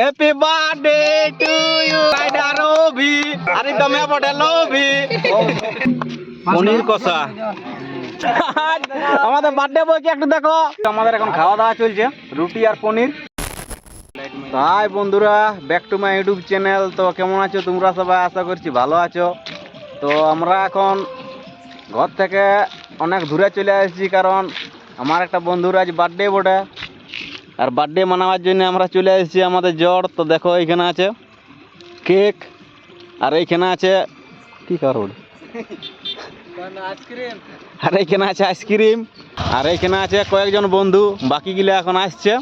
Happy birthday to you rider Robi আরে দমে বটে লবি পনির কষা আমাদের বার্থডে বই একটু দেখো? আমাদের এখন খাওয়া দাওয়া চলছে, রুটি আর পনির। তাই বন্ধুরা back to my YouTube channel তো কেমন আছো তোমরা সবাই? আশা করছি ভালো আছো। তো আমরা এখন ঘর থেকে অনেক দূরে চলে আসছি কারণ আমার একটা বন্ধুর আজ বার্থডে বটে। আর বার্থডে মানাবার জন্য আমরা চলে এসেছি আমাদের জ্বর তো দেখো এইখানে আছে কেক আর এইখানে আছে কি কারণ? আর এইখানে আছে আইসক্রিম আর এইখানে আছে কয়েকজন বন্ধু বাকিগুলো এখন আসছে।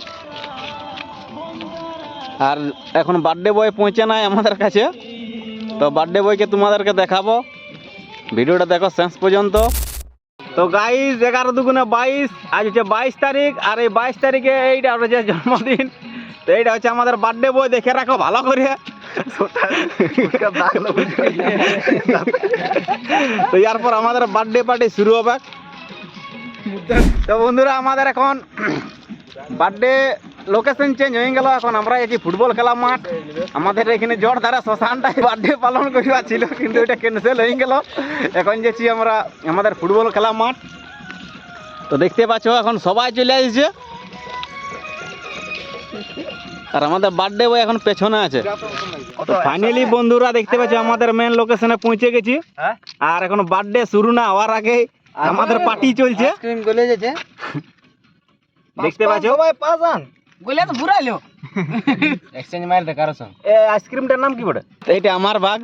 আর এখন বার্থডে বয় পৌঁছে নাই আমাদের কাছে তো বার্থডে বয়কে তোমাদেরকে দেখাবো। ভিডিওটা দেখো শেষ পর্যন্ত। তো গাইস এগারো দুগুণে বাইশ, আজ হচ্ছে বাইশ তারিখ, আর এই বাইশ তারিখে এইটা হচ্ছে জন্মদিন। তো এইটা হচ্ছে আমাদের বার্থডে বই দেখে রাখো ভালো করে। তো এরপর আমাদের বার্থডে পার্টি শুরু হবে। তো বন্ধুরা, আমাদের এখন বার্থডে লোকেশন চেঞ্জ হয়ে গেল। এখন আমরা এসেছি ফুটবল খেলা মাঠ আমাদের এখানে জোর ধারা শ্মশানটাই বার্থডে পালন করিবা ছিল কিন্তু এটা ক্যান্সেল হয়ে গেল। এখন যেছি আমরা আমাদের ফুটবল খেলা মাঠ। তো দেখতে পাচ্ছ এখন সবাই চলে আসছে। আর আমাদের বার্থডে বয় এখন পেছনে আছে। তো ফাইনালি বন্ধুরা দেখতে পাচ্ছ আমাদের মেন লোকেশনে পৌঁছে গেছি। আর এখন বার্থডে শুরু না হওয়ার আগে আমাদের পার্টি চলছে। দেখতে গলে যেছে দেখতে বলে তো বুড়া লো এক্সচেঞ্জ মার দে কারো সঙ্গে এ আইসক্রিমটার নাম কি বড় এইটা আমার ভাগ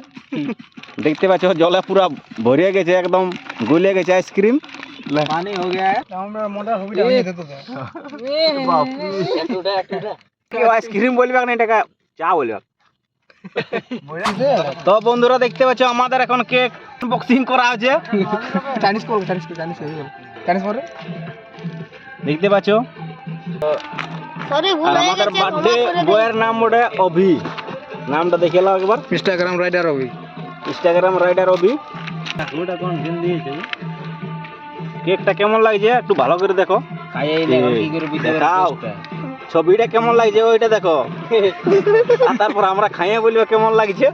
দেখতে পাচ্ছ জলে পুরা ভরে গেছে একদম গলে গেছে আইসক্রিম পানি হয়ে গেছে আমরা মোটা হবি না যেতে তো বাপ টুটা টুটা কেউ আইসক্রিম বলবে না এটাকে চা বলবে তো বন্ধুরা দেখতে পাচ্ছ আমাদের এখন কেক বক্সিং করা হচ্ছে চাইনিজ করবো চাইনিজ চাইনিজ চাইনিজ করবো দেখতে পাচ্ছ সরি ভুল হয়ে আমাদের গেছে বার্থডে বয়ের নাম বটে অভি। নামটা দেখে নাও একবার। ইনস্টাগ্রাম রাইডার হবি ইনস্টাগ্রাম রাইডার অভি। ওটা কোন দিন দিয়েছে কেকটা কেমন লাগছে? একটু ভালো করে দেখো। ছবিটা কেমন লাগছে ওইটা দেখো। আর তারপর আমরা খাইয়ে বলব কেমন লাগছে।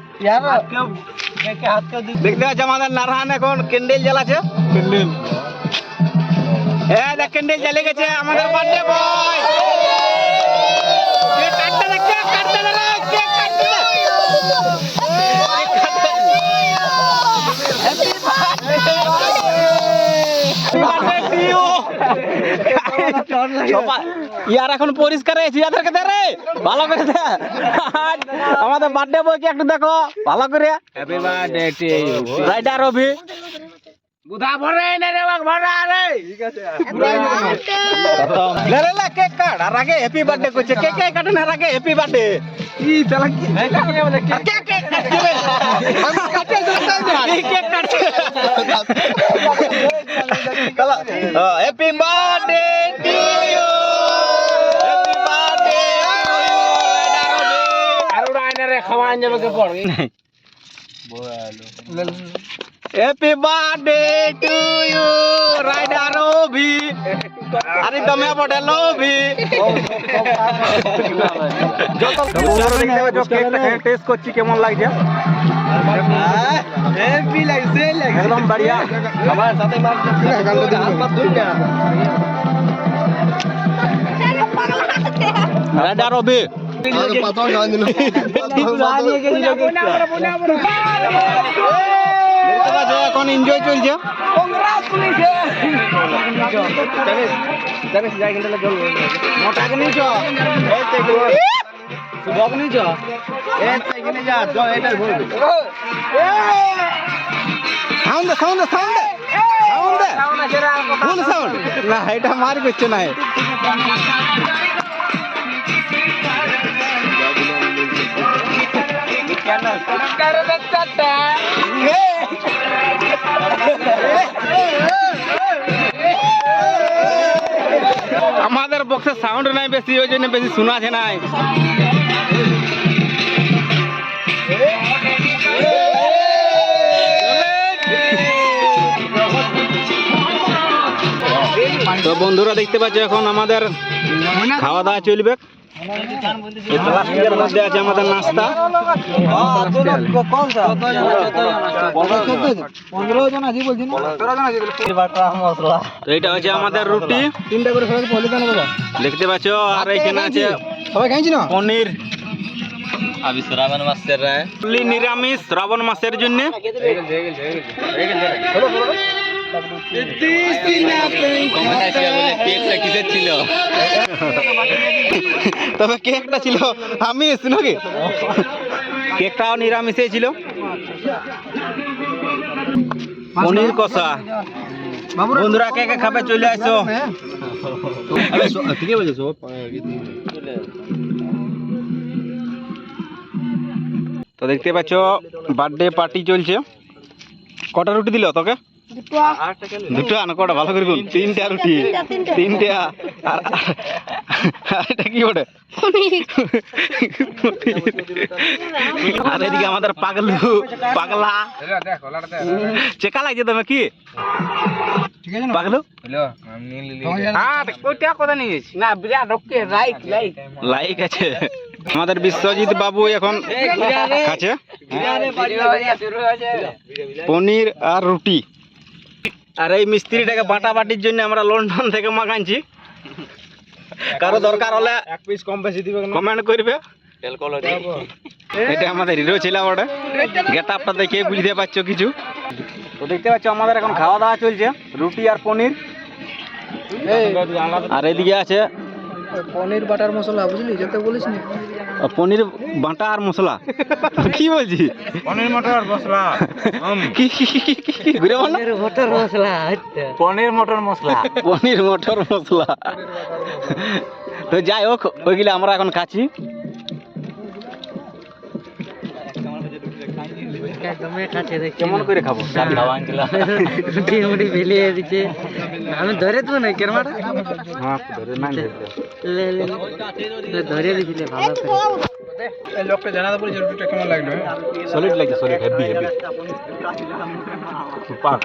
দেখতে পাচ্ছ আমাদের নারায়ণ এখন ক্যান্ডেল জ্বালাচ্ছে। ক্যান্ডেল। হ্যাঁ দেখ ক্যান্ডেল জ্বালে গেছে আমাদের বার্থডে বয় কেক কাটতে দে কেক কাটতে দে রে, কেক কাটতে দে। Happy birthday to you. সবাই- ইয়ার এখন পরিষ্কার হয়েছে ইয়াদেরকে দে রে? ভালো করে দে। আমাদের বার্থডে বই বইকে একটু দেখো ভালো করে। Happy birthday to you rider Robi বুধা ভরে না রে বাগ ভরা রে। ঠিক আছে। লে লে কেক কাট আর আগে হ্যাপি বার্থডে কইছে কেক কেক কাট না আগে হ্যাপি বার্থডে কি তালা কি? কেক কেক কেক আমি কাটে দিতে কেক কাটে happy birthday to you happy birthday to you আর উড়াইনা রে খাওয়ান যাবে কে পড় happy birthday to you rider Abhi আরে দমে বটে লবি টেস্ট করছি কেমন লাগছে হেভি লাগছে লাগছে একদম বাড়িয়া আমার সাথে মার হাত মার দুই না এখন এনজয় চলছে। মোটাকে নিয়েছ শুভক নিয়েছ এখানে যা এটা sound sound sound sound sound না এটা মার করছে না। আমাদের বক্সে সাউন্ড নাই বেশি ওই জন্য বেশি শোনা আছে নাই। তো বন্ধুরা দেখতে পাচ্ছ এখন আমাদের খাওয়া দাওয়া চলবে। প্লাস্টিকের মধ্যে আছে আমাদের নাস্তা এটা হচ্ছে আমাদের রুটি তিনটা করে দেখতে পাচ্ছ আর এখানে আছে সবাই খাইছি না পনির। আমি নিরামিষ রাবণ মাসের জন্য তবে কেকটা ছিল আমি নাকি? কেকটাও নিরামিষে ছিল। পনির কষা। বন্ধুরা কে কে খাবে চলে আসো। ঠিকই বলেছ তো দেখতে পাচ্ছ বার্থডে পার্টি চলছে। কটা রুটি দিল তোকে? দুটো। না কটা? ভালো করে বল। তিনটা। রুটি তিনটা আর আর এটা কি ওটা আর এদিকে আমাদের পাগলু পাগলা। চেকা লাগছে তুমি কি? ঠিক আছে না পাগলু? হ্যাঁ কথা নিয়ে গেছি না বিরাট ওকে রাইট রাইট লাইক আছে। আমাদের বিশ্বজিৎ বাবু এখন খাচ্ছে। পনির আর রুটি। আর এই মিস্ত্রিটাকে বাটা বাটির জন্য আমরা লন্ডন থেকে মাখাইছি কারও দরকার হলে এক পিস কম বেশি দিবে কমেন্ট করবে। এটা আমাদের হিরো ছিল ওটা গেটা আপটা দেখে বুঝতে পারছ কিছু। তো দেখতে পাচ্ছ আমাদের এখন খাওয়া দাওয়া চলছে রুটি আর পনির। আর এদিকে আছে পনির বাটার মশলা বুঝলি যেতে বলিস নি। পনির বাটা আর মশলা? কি বলছি পনির মটর মশলা কি কি- কি- কি- কি- কি? ঘুরে বল পনির মটর মশলা পনির মটর মশলা। পনির মটর মশলা। তো যাই হোক ওইগুলো আমরা এখন খাচ্ছি। কেমন করে খাব? রুটি মুটি বেলিয়ে দিচ্ছে। আমি ধরে দেবো না কেরমাটা? হ্যাঁ ধরে না লে লে লে। ধরে দিছিলে ভালো করে। এই লোকটা জানাতে বলেছে রুটিটা কেমন লাগল সলিড লাগছে সলিড হেভি হেভি পাক।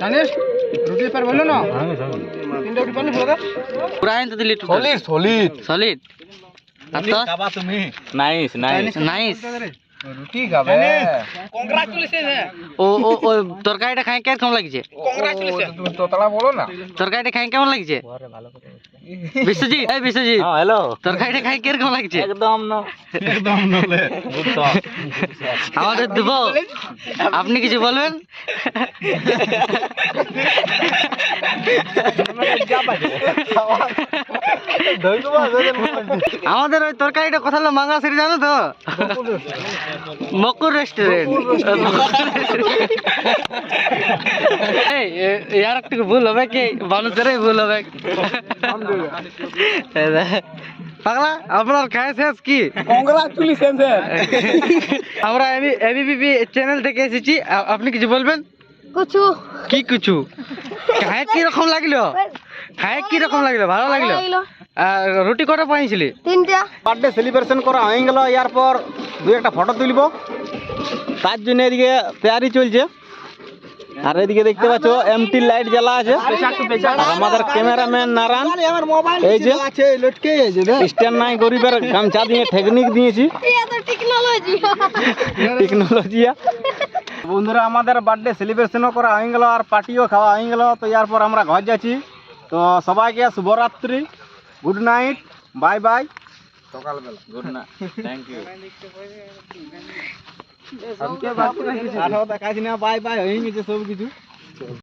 জানিস রুটি পার বলল না? তিনটা রুটি পারলি বলো পুরা আইন তো দিলি solid solid solid nice nice nice রুটি খাবে। ও ও ও তরকারিটা খাই কেমন লাগছে? তুমি তোতলা বলো না। তরকারিটা খাই কেমন লাগছে? বিশ্বজিৎ এই বিশ্বজিৎ। হ্যাঁ হ্যালো তরকারিটা খাই লাগছে? একদম না। একদম নলে আমাদের দেব। আপনি কিছু বলবেন? আমাদের ওই তরকারিটা কথা হলো মাঙ্গা সেটা জানো তো? মকুর রেস্টুরেন্ট এই ইয়ার একটু ভুল হবে কি? মানুষেরই ভুল হবে। পাগলা আপনার খায় শেষ কি? আমরা এবিপিপি চ্যানেল থেকে এসেছি। আপনি কিছু বলবেন? কুচু। কি কিছু খায় কি রকম লাগল? খায় কি রকম লাগল? ভালো লাগল। রুটি কটা পাইছিলি? তিনটা। বার্থডে সেলিব্রেশন করা হয়ে গেল এরপর দু একটা ফটো তুলব। তার জন্য এদিকে তৈরি চলছে। আর এদিকে দেখতে পাচ্ছ এমটি লাইট জ্বালা আছে। আর আমাদের ক্যামেরাম্যান নারায়ণ আমার মোবাইল এই যে আছে লটকে আছে স্ট্যান্ড নাই গরিবের গামছা দিয়ে টেকনিক দিয়েছি। টেকনোলজি টেকনোলজি বন্ধুরা আমাদের বার্থডে সেলিব্রেশনও করা হয়ে গেল আর পার্টিও খাওয়া হয়ে গেল। তো এরপর আমরা ঘর যাচ্ছি। তো সবাইকে শুভরাত্রি। গুড নাইট বাই বাই সকালবেলা গুড নাইট থ্যাংক ইউ আরও দেখাচ্ছি না বাই বাই হয়ে গেছে সব কিছু